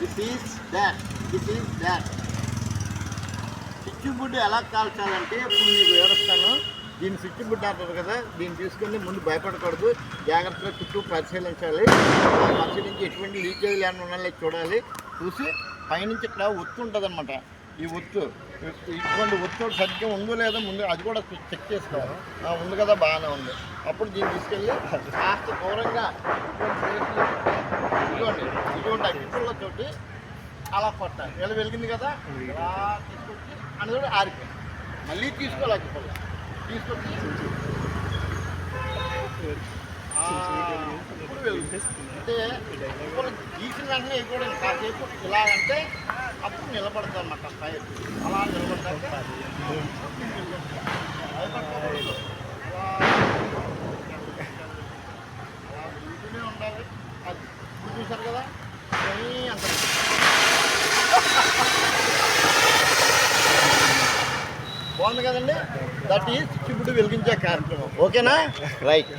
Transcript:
This is that this is that switch bud ఎలా కాల్చాలంటే ఇప్పుడు మీకు వివరిస్తాను. దీని స్విచ్ బుడ్ అంటారు కదా దీన్ని తీసుకొని ముందు భయపడకూడదు. జాగ్రత్తగా చుట్టూ పరిశీలించాలి. పరిశీలించి ఎటువంటి లీకేజ్ లేని ఉన్నాయో చూడాలి. చూసి పైనుంచి ఇక్కడ ఒత్తు ఉంటుంది ఈ ఒత్తు ఇటువంటి ఒత్తు సరిగ్గా ఉందో లేదో ముందు అది కూడా చెక్ చేసుకోవాలి. ఉంది కదా బాగానే ఉంది. అప్పుడు దీన్ని తీసుకెళ్ళి కాస్త దూరంగా ఇటువంటి ఇటువంటి అగ్గిపుల్లతోటి అలా కొట్టాలి ఇలా వెలిగింది కదా? ఇలా తీసుకొచ్చి అందులో ఆరిపోయింది మళ్ళీ తీసుకోవాలి అగ్గిపుల్ల తీసుకొచ్చి ఇప్పుడు వెలుగుతుంది. అంటే ఇప్పుడు గీసిన వెంటనే కూడా కాసేపు ఇలా అంటే అప్పుడు నిలబడతారు అన్నమాట ఫైర్ అలా భయపడకూడదు. అలా ఉండాలి. అది ఇప్పుడు చూశారు కదా? ఇవన్నీ అంత బాగుంది కదండి? దట్ ఈస్ చిప్పుడు వెలిగించే కార్యక్రమం. ఓకేనా రైట్